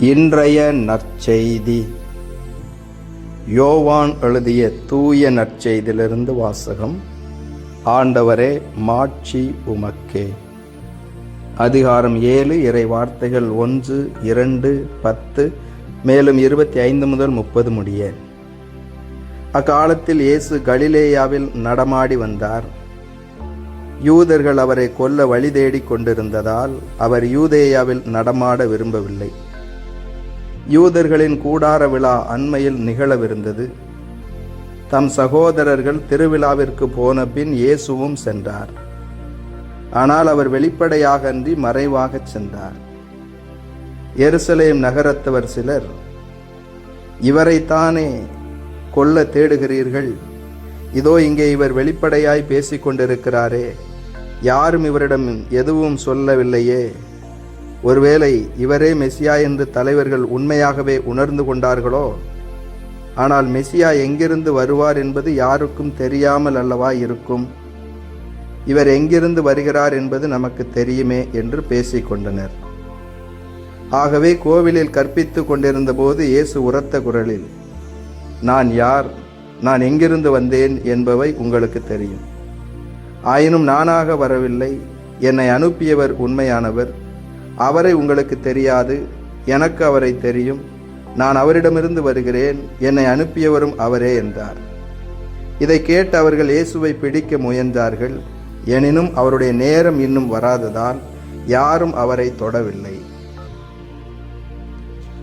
இன்றைய நற்செய்தி. யோவான் எழுதிய தூய நற்செய்தியிலிருந்து வாசகம். ஆண்டவரே மாட்சி உமக்கே. அதிகாரம் ஏழு இறை வார்த்தைகள் ஒன்று இரண்டு பத்து மேலும் இருபத்தி ஐந்து முதல் முப்பது முடிய. அக்காலத்தில் இயேசு கலிலேயாவில் நடமாடி வந்தார். யூதர்கள் அவரை கொல்ல வழி தேடிக் கொண்டிருந்ததால் அவர் யூதேயாவில் நடமாட விரும்பவில்லை. யூதர்களின் கூடார விழா அண்மையில் நிகழவிருந்தது. தம் சகோதரர்கள் திருவிழாவிற்கு போன பின் இயேசுவும் சென்றார். ஆனால் அவர் வெளிப்படையாக அன்றி மறைவாகச் சென்றார். எருசலேம் நகரத்தவர் சிலர் இவரைத்தானே கொல்ல தேடுகிறீர்கள்? இதோ இங்கே இவர் வெளிப்படையாய் பேசிக் கொண்டிருக்கிறாரே யாரும் இவரிடம் எதுவும் சொல்லவில்லையே? ஒருவேளை இவரே மெசியா என்று தலைவர்கள் உண்மையாகவே உணர்ந்து கொண்டார்களோ? ஆனால் மெசியா எங்கிருந்து வருவார் என்பது யாருக்கும் தெரியாமல் அல்லவா இருக்கும்? இவர் எங்கிருந்து வருகிறார் என்பது நமக்கு தெரியுமே என்று பேசிக் கொண்டனர் ஆகவே கோவிலில் கற்பித்து கொண்டிருந்த போது இயேசு உரத்த குரலில் நான் யார்? நான் எங்கிருந்து வந்தேன் என்பவை உங்களுக்கு தெரியும். ஆயினும் நானாக வரவில்லை. என்னை அனுப்பியவர் உண்மையானவர். அவரை உங்களுக்கு தெரியாது எனக்கு அவரை தெரியும். நான் அவரிடமிருந்து வருகிறேன் என்னை அனுப்பியவரும் அவரே என்றார். இதை கேட்டு அவர்கள் இயேசுவை பிடிக்க முயன்றார்கள். எனினும் அவருடைய நேரம் இன்னும் வராததால் யாரும் அவரை தொடவில்லை.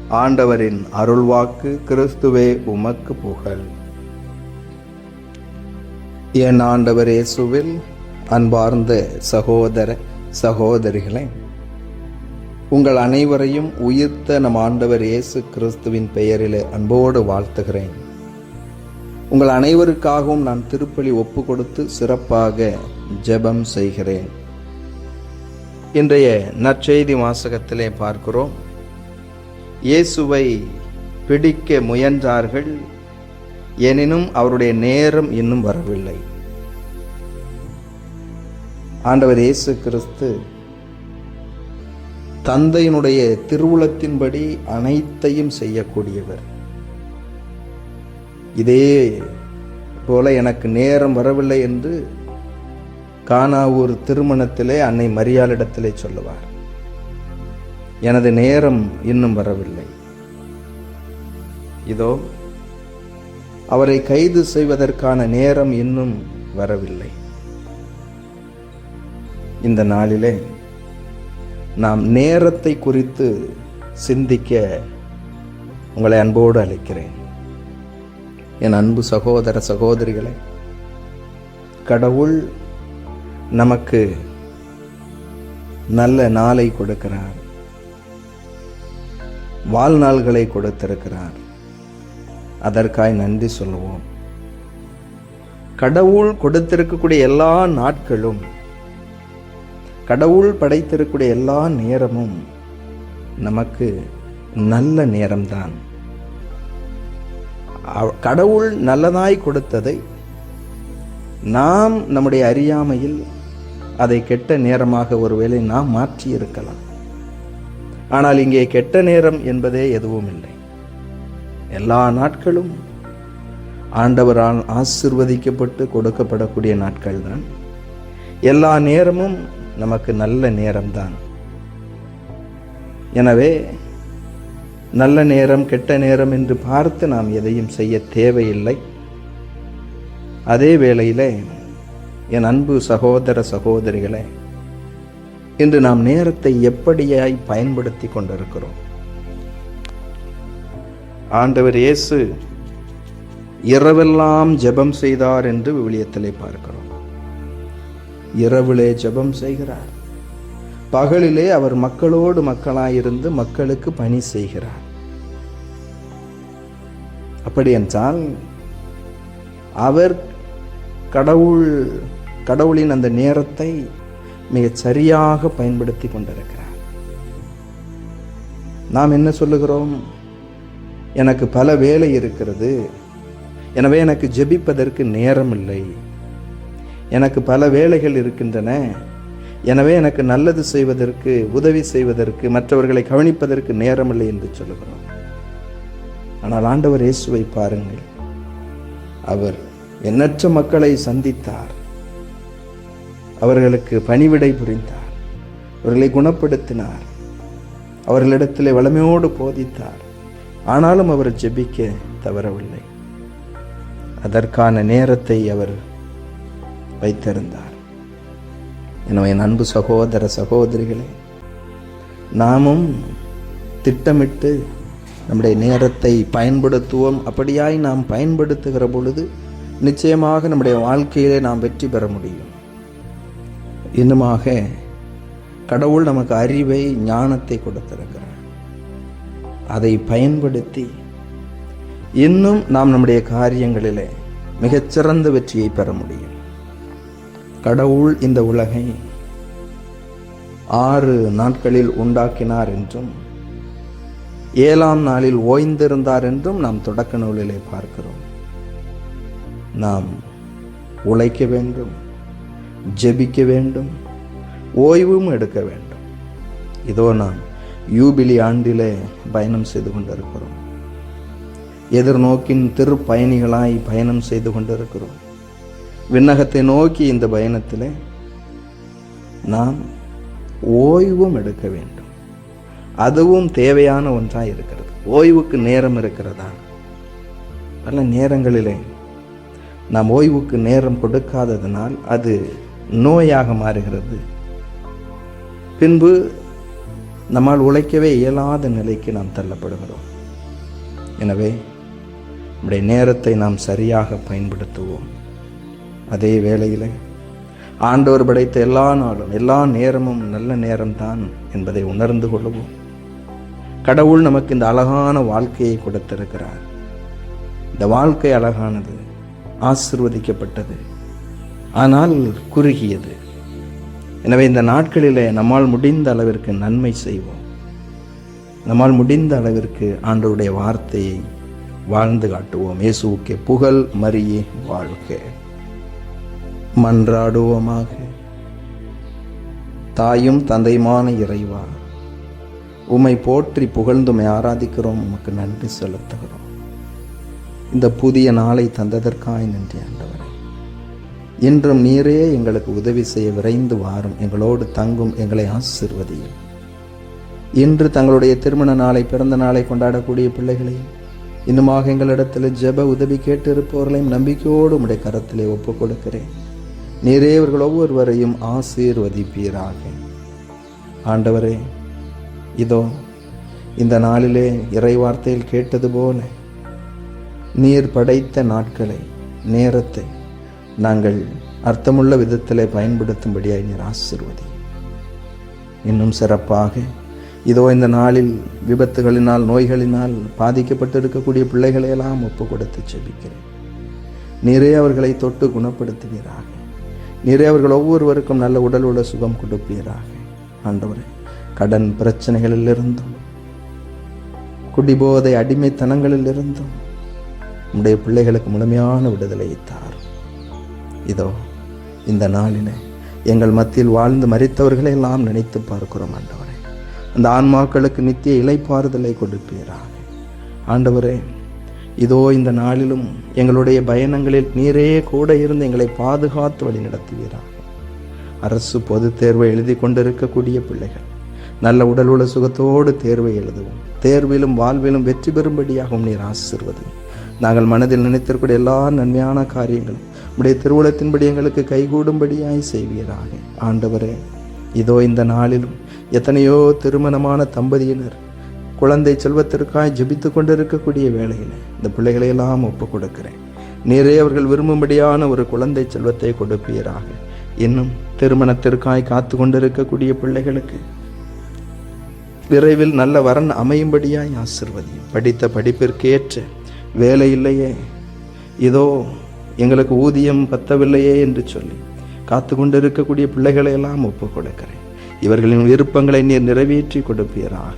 ஆண்டவரின் அருள்வாக்கு கிறிஸ்துவே உமக்கு புகழ். என் ஆண்டவர் இயேசுவில் அன்பார்ந்த சகோதர சகோதரிகளை உங்கள் அனைவரையும் உயிர்த்த நம் ஆண்டவர் இயேசு கிறிஸ்துவின் பெயரிலே அன்போடு வாழ்த்துகிறேன். உங்கள் அனைவருக்காகவும் நான் திருப்பலி ஒப்பு கொடுத்து சிறப்பாக ஜெபம் செய்கிறேன். இன்றைய நற்செய்தி வாசகத்திலே பார்க்கிறோம். இயேசுவை பிடிக்க முயன்றார்கள் எனினும் அவருடைய நேரம் இன்னும் வரவில்லை. ஆண்டவர் இயேசு கிறிஸ்து தந்தையினுடைய திருவுளத்தின்படி அனைத்தையும் செய்யக்கூடியவர். இதே போல எனக்கு நேரம் வரவில்லை என்று கானாவூர் திருமணத்திலே அன்னை மரியாளிடத்திலே சொல்லுவார். எனது நேரம் இன்னும் வரவில்லை. இதோ அவரை கைது செய்வதற்கான நேரம் இன்னும் வரவில்லை. இந்த நாளிலே நாம் நேரத்தை குறித்து சிந்திக்க உங்களை அன்போடு அழைக்கிறேன். என் அன்பு சகோதர சகோதரிகளே கடவுள் நமக்கு நல்ல நாளை கொடுக்கிறார். வாழ்நாள்களை கொடுத்திருக்கிறார். அதற்காய் நன்றி சொல்லுவோம். கடவுள் கொடுத்திருக்கக்கூடிய எல்லா நாட்களும் கடவுள் படைத்திருக்கக்கூடிய எல்லா நேரமும் நமக்கு நல்ல நேரம்தான். கடவுள் நல்லதாய் கொடுத்ததை நாம் நம்முடைய அறியாமையில் அதை கெட்ட நேரமாக ஒருவேளை நாம் மாற்றி இருக்கலாம் ஆனால் இங்கே கெட்ட நேரம் என்பதே எதுவும் இல்லை. எல்லா நாட்களும் ஆண்டவரால் ஆசிர்வதிக்கப்பட்டு கொடுக்கப்படக்கூடிய நாட்கள் தான் எல்லா நேரமும் நமக்கு நல்ல நேரம்தான். எனவே நல்ல நேரம் கெட்ட நேரம் என்று பார்த்து நாம் எதையும் செய்ய தேவையில்லை. அதே வேளையில் என் அன்பு சகோதர சகோதரிகளே இன்று நாம் நேரத்தை எப்படியாய் பயன்படுத்தி கொண்டிருக்கிறோம்? ஆண்டவர் இயேசு இரவெல்லாம் ஜெபம் செய்தார் என்று விவிலியத்திலே பார்க்கிறோம். இரவிலே ஜெபம் செய்கிறார். பகலிலே அவர் மக்களோடு மக்களாயிருந்து மக்களுக்கு பணி செய்கிறார். அப்படி என்றால் அவர் கடவுள் கடவுளின் அந்த நேரத்தை மிகச் சரியாக பயன்படுத்தி கொண்டிருக்கிறார். நாம் என்ன சொல்லுகிறோம்? எனக்கு பல வேலை இருக்கிறது. எனவே எனக்கு ஜெபிப்பதற்கு நேரம் இல்லை எனக்கு பல வேலைகள் இருக்கின்றன. எனவே எனக்கு நல்லது செய்வதற்கு உதவி செய்வதற்கு மற்றவர்களை கவனிப்பதற்கு நேரமில்லை என்று சொல்லுகிறோம். ஆனால் ஆண்டவர் இயேசுவை பாருங்கள். அவர் எண்ணற்ற மக்களை சந்தித்தார். அவர்களுக்கு பணிவிடை புரிந்தார். அவர்களை குணப்படுத்தினார். அவர்களிடத்திலே வளமையோடு போதித்தார். ஆனாலும் அவர் ஜெபிக்க தவறவில்லை. அதற்கான நேரத்தை அவர் வைத்திருந்தார். எனவே என் அன்பு சகோதர சகோதரிகளே நாமும் திட்டமிட்டு நம்முடைய நேரத்தை பயன்படுத்துவோம். அப்படியாய் நாம் பயன்படுத்துகிற பொழுது நிச்சயமாக நம்முடைய வாழ்க்கையிலே நாம் வெற்றி பெற முடியும். இன்னுமாக கடவுள் நமக்கு அறிவை ஞானத்தை கொடுத்திருக்கிறார். அதை பயன்படுத்தி இன்னும் நாம் நம்முடைய காரியங்களிலே மிகச்சிறந்த வெற்றியை பெற முடியும். கடவுள் இந்த உலகை ஆறு நாட்களில் உண்டாக்கினார் என்றும் ஏழாம் நாளில் ஓய்ந்திருந்தார் என்றும் நாம் தொடக்க நூலிலே பார்க்கிறோம். நாம் உழைக்க வேண்டும் ஜெபிக்க வேண்டும் ஓய்வும் எடுக்க வேண்டும். இதோ நாம் யூபிலி ஆண்டிலே பயணம் செய்து கொண்டிருக்கிறோம். எதிர்நோக்கின் திருப்பயணிகளாய் பயணம் செய்து கொண்டிருக்கிறோம். விண்ணகத்தை நோக்கி இந்த பயணத்தில் நாம் ஓய்வும் எடுக்க வேண்டும். அதுவும் தேவையான ஒன்றாக இருக்கிறது. ஓய்வுக்கு நேரம் இருக்கிறதா? பல நேரங்களிலே நாம் ஓய்வுக்கு நேரம் கொடுக்காததினால் அது நோயாக மாறுகிறது. பின்பு நம்மால் உழைக்கவே இயலாத நிலைக்கு நாம் தள்ளப்படுகிறோம். எனவே நம்முடைய நேரத்தை நாம் சரியாக பயன்படுத்துவோம். அதே வேளையில் ஆண்டவர் படைத்த எல்லா நாளும் எல்லா நேரமும் நல்ல நேரம்தான் என்பதை உணர்ந்து கொள்வோம் கடவுள் நமக்கு இந்த அழகான வாழ்க்கையை கொடுத்திருக்கிறார். இந்த வாழ்க்கை அழகானது ஆசிர்வதிக்கப்பட்டது ஆனால் குறுகியது. எனவே இந்த நாட்களிலே நம்மால் முடிந்த அளவிற்கு நன்மை செய்வோம். நம்மால் முடிந்த அளவிற்கு ஆண்டவருடைய வார்த்தையை வாழ்ந்து காட்டுவோம். இயேசுவுக்கே புகழ் மரியே வாழ்க்கை மன்றாடுவோமாக. தாயும் தந்தையுமான இறைவா உம்மை போற்றி புகழ்ந்துமை ஆராதிக்கிறோம். உமக்கு நன்றி செலுத்துகிறோம். இந்த புதிய நாளை தந்ததற்காய் நன்றி ஆண்டவரே. இன்றும் நீரே எங்களுக்கு உதவி செய்ய விரைந்து வாரும். எங்களோடு தங்கும் எங்களை ஆசிர்வதியும். இன்று தங்களுடைய திருமண நாளை பிறந்த நாளை கொண்டாடக்கூடிய பிள்ளைகளையும் இன்னுமாக எங்களிடத்தில் ஜெப உதவி கேட்டு இருப்பவர்களையும் நம்பிக்கையோடு உடைய கரத்திலே ஒப்புக் கொடுக்கிறேன் நீரே இவர்கள் ஒவ்வொருவரையும் ஆசீர்வதிப்பீராக. ஆண்டவரே இதோ இந்த நாளிலே இறை வார்த்தையில் கேட்டது போல நீர் படைத்த நாட்களை நேரத்தை நாங்கள் அர்த்தமுள்ள விதத்திலே பயன்படுத்தும்படியாய் நீர் ஆசிர்வதி. இன்னும் சிறப்பாக இதோ இந்த நாளில் விபத்துகளினால் நோய்களினால் பாதிக்கப்பட்டு இருக்கக்கூடிய ஒப்பு கொடுத்து செபிக்கிறேன். நீரே அவர்களை தொட்டு குணப்படுத்துவீராக. நீரே அவர்கள் ஒவ்வொருவருக்கும் நல்ல உடல் உள்ள சுகம் கொடுப்பீராக. ஆண்டவரே கடன் பிரச்சனைகளிலிருந்தும் குடிபோதை அடிமைத்தனங்களிலிருந்தும் நம்முடைய பிள்ளைகளுக்கு முழுமையான விடுதலையை தாரும். இதோ இந்த நாளிலே எங்கள் மத்தியில் வாழ்ந்து மறித்தவர்களை எல்லாம் நினைத்து பார்க்கிறோம் ஆண்டவரே. அந்த ஆன்மாக்களுக்கு நித்திய இலைப்பாறுதலை கொடுப்பீராக. ஆண்டவரே இதோ இந்த நாளிலும் எங்களுடைய பயணங்களில் நீரே கூட இருந்து எங்களை பாதுகாத்து வழி நடத்துவீராக அரசு பொது தேர்வை எழுதி கொண்டிருக்கக்கூடிய பிள்ளைகள் நல்ல உடல் உள்ள சுகத்தோடு தேர்வை எழுதுவோம். தேர்விலும் வாழ்விலும் வெற்றி பெறும்படியாகவும் நீர் ஆசிர்வது. நாங்கள் மனதில் நினைத்திருக்கூடிய எல்லா நன்மையான காரியங்களும் உடைய திருவுளத்தின்படி எங்களுக்கு கைகூடும்படியாய் செய்வீராக. ஆண்டவரே இதோ இந்த நாளிலும் எத்தனையோ திருமணமான தம்பதியினர் குழந்தை செல்வத்திற்காய் ஜபித்து கொண்டிருக்கக்கூடிய வேலையில் இந்த பிள்ளைகளையெல்லாம் ஒப்புக் ஒப்பு கொடுக்கிறேன் நீரே அவர்கள் விரும்பும்படியான ஒரு குழந்தை செல்வத்தை கொடுப்பீராக. இன்னும் திருமணத்திற்காய் காத்து கொண்டிருக்கக்கூடிய பிள்ளைகளுக்கு விரைவில் நல்ல வரன் அமையும்படியாய் ஆசிர்வதியும். படித்த படிப்பிற்கேற்ற வேலை இல்லையே இதோ எங்களுக்கு ஊதியம் பத்தவில்லையே என்று சொல்லி காத்து கொண்டிருக்கக்கூடிய பிள்ளைகளையெல்லாம் ஒப்புக் கொடுக்கிறேன் இவர்களின் விருப்பங்களை நீர் நிறைவேற்றி கொடுப்பீராக.